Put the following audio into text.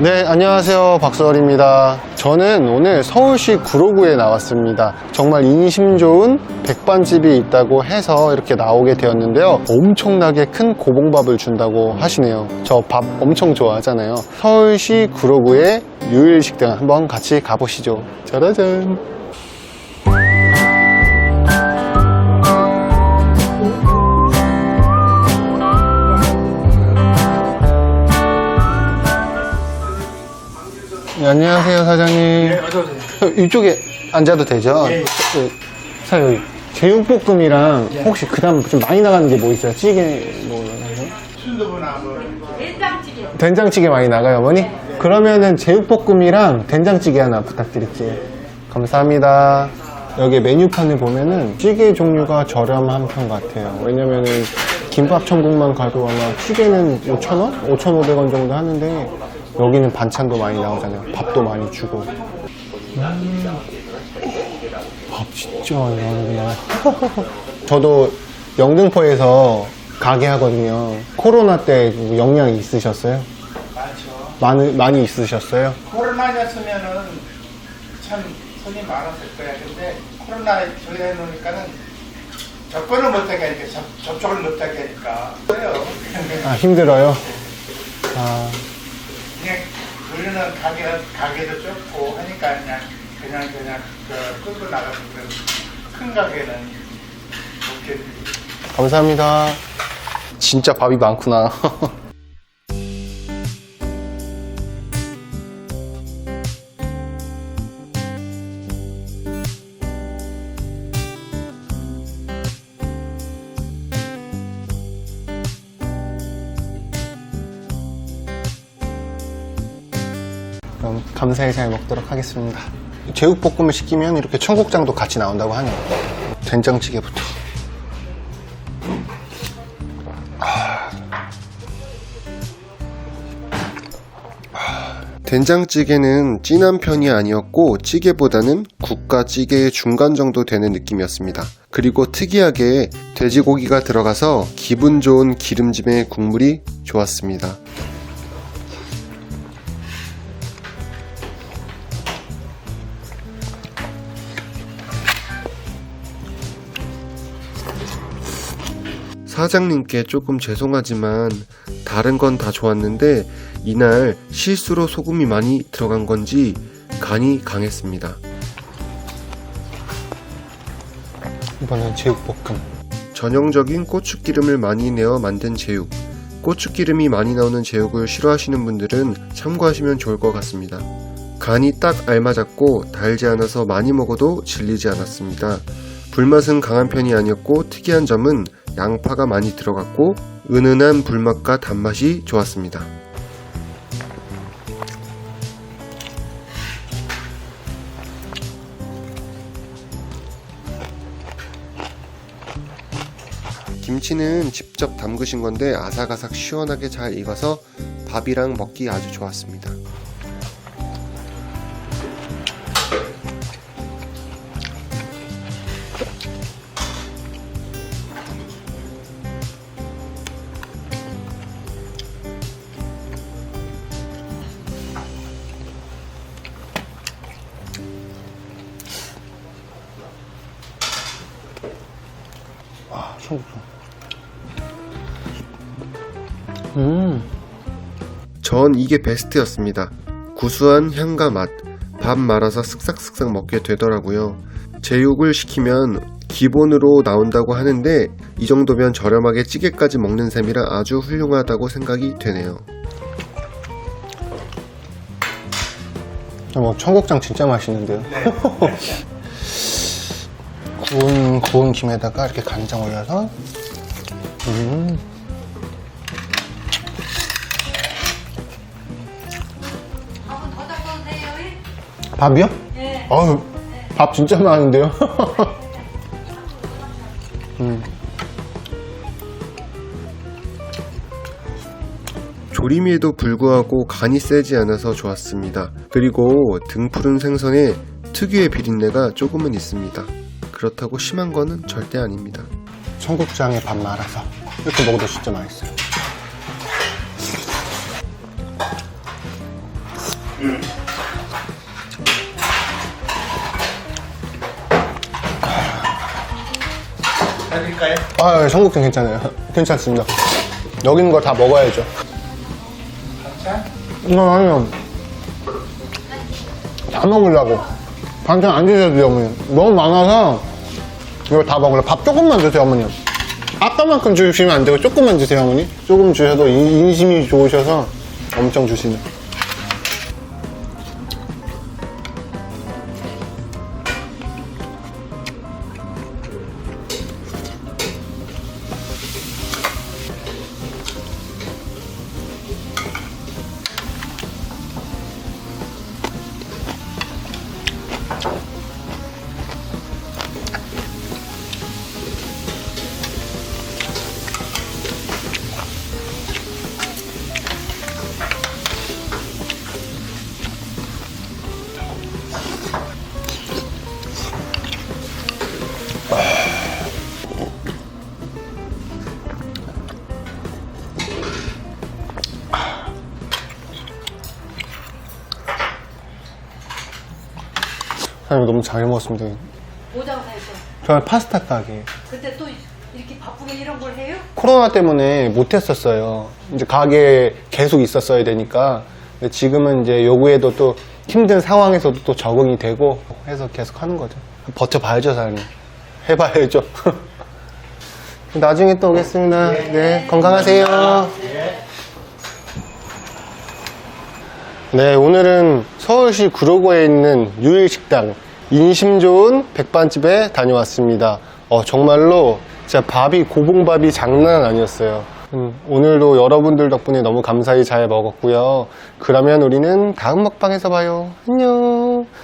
네, 안녕하세요. 박서월입니다. 저는 오늘 서울시 구로구에 나왔습니다. 정말 인심 좋은 백반집이 있다고 해서 이렇게 나오게 되었는데요. 엄청나게 큰 고봉밥을 준다고 하시네요. 저 밥 엄청 좋아하잖아요. 서울시 구로구의 유일식당 한번 같이 가보시죠. 짜라잔. 안녕하세요, 사장님. 네, 어서오세요. 어, 이쪽에 앉아도 되죠? 예. 그, 사장님, 여기 제육볶음이랑 혹시 그 다음 좀 많이 나가는 게 뭐 있어요? 찌개, 뭐? 순두부나 뭐 된장찌개. 된장찌개 많이 나가요, 어머니? 그러면은 제육볶음이랑 된장찌개 하나 부탁드릴게요. 감사합니다. 여기 메뉴판을 보면은 찌개 종류가 저렴한 편 같아요. 왜냐면은 김밥 천국만 가도 아마 찌개는 5,000원? 5,500원 정도 하는데 여기는 반찬도 많이 나오잖아요. 밥도 많이 주고. 음, 밥 진짜 많이 나오는구나. 저도 영등포에서 가게 하거든요. 코로나 때 영향이 있으셨어요? 많죠. 많이, 많이 있으셨어요? 코로나였으면은 참 손이 많았을 거야. 근데 코로나 저기 해놓으니까는 접근을 못하게 하니까 접, 접촉을 못하게 하니까 그래요. 아, 힘들어요? 아, 그냥 우리는 가게 가게도 좁고 하니까 그냥 그냥 그냥 그 끌고 나가서 그런 큰 가게는 못 견디고. 감사합니다. 진짜 밥이 많구나. 그럼 감사히 잘 먹도록 하겠습니다. 제육볶음을 시키면 이렇게 청국장도 같이 나온다고 하네요. 된장찌개부터. 된장찌개는 진한 편이 아니었고 찌개보다는 국과 찌개의 중간 정도 되는 느낌이었습니다. 그리고 특이하게 돼지고기가 들어가서 기분 좋은 기름짐의 국물이 좋았습니다. 사장님께 조금 죄송하지만 다른 건 다 좋았는데 이날 실수로 소금이 많이 들어간 건지 간이 강했습니다. 이번엔 제육볶음. 전형적인 고추기름을 많이 내어 만든 제육. 고추기름이 많이 나오는 제육을 싫어하시는 분들은 참고하시면 좋을 것 같습니다. 간이 딱 알맞았고 달지 않아서 많이 먹어도 질리지 않았습니다. 불맛은 강한 편이 아니었고 특이한 점은 양파가 많이 들어갔고 은은한 불맛과 단맛이 좋았습니다. 김치는 직접 담그신 건데 아삭아삭 시원하게 잘 익어서 밥이랑 먹기 아주 좋았습니다. 아, 청국장. 음, 전 이게 베스트였습니다. 구수한 향과 맛, 밥 말아서 쓱싹쓱싹 먹게 되더라고요. 제육을 시키면 기본으로 나온다고 하는데 이 정도면 저렴하게 찌개까지 먹는 셈이라 아주 훌륭하다고 생각이 되네요. 어, 청국장 진짜 맛있는데요. 구운, 구운 김에다가 이렇게 간장 올려서. 음. 밥은 더 닦아주세요. 밥이요? 네. 어우, 밥 진짜 많은데요? 음. 조림에도 불구하고 간이 세지 않아서 좋았습니다. 그리고 등푸른 생선에 특유의 비린내가 조금은 있습니다. 그렇다고 심한 거는 절대 아닙니다. 청국장에 밥 말아서. 이렇게 먹어도 진짜 맛있어요. 아, 청국장 괜찮아요. 괜찮습니다. 여기 있는 거 다 먹어야죠. 반찬? 이거 아니요. 다 먹으려고. 반찬 안 드셔도 돼요, 어머니. 너무 많아서 이거 다 먹으려고. 밥 조금만 주세요, 어머니. 아까만큼 주시면 안 되고 조금만 주세요, 어머니. 조금 주셔도 인- 인심이 좋으셔서 엄청 주시네. 사장님 너무 잘 먹었습니다. 오장사에서. 저는 파스타 가게. 근데 또 이렇게 바쁘게 이런 걸 해요? 코로나 때문에 못했었어요. 이제 가게에 계속 있었어야 되니까. 근데 지금은 이제 요구에도 또 힘든 상황에서도 또 적응이 되고 해서 계속 하는 거죠. 버텨봐야죠, 사장님. 해봐야죠. 나중에 또 오겠습니다. 네, 건강하세요. 네, 오늘은 서울시 구로구에 있는 유일식당 인심 좋은 백반집에 다녀왔습니다. 어, 정말로 진짜 밥이 고봉밥이 장난 아니었어요. 음, 오늘도 여러분들 덕분에 너무 감사히 잘 먹었고요. 그러면 우리는 다음 먹방에서 봐요. 안녕.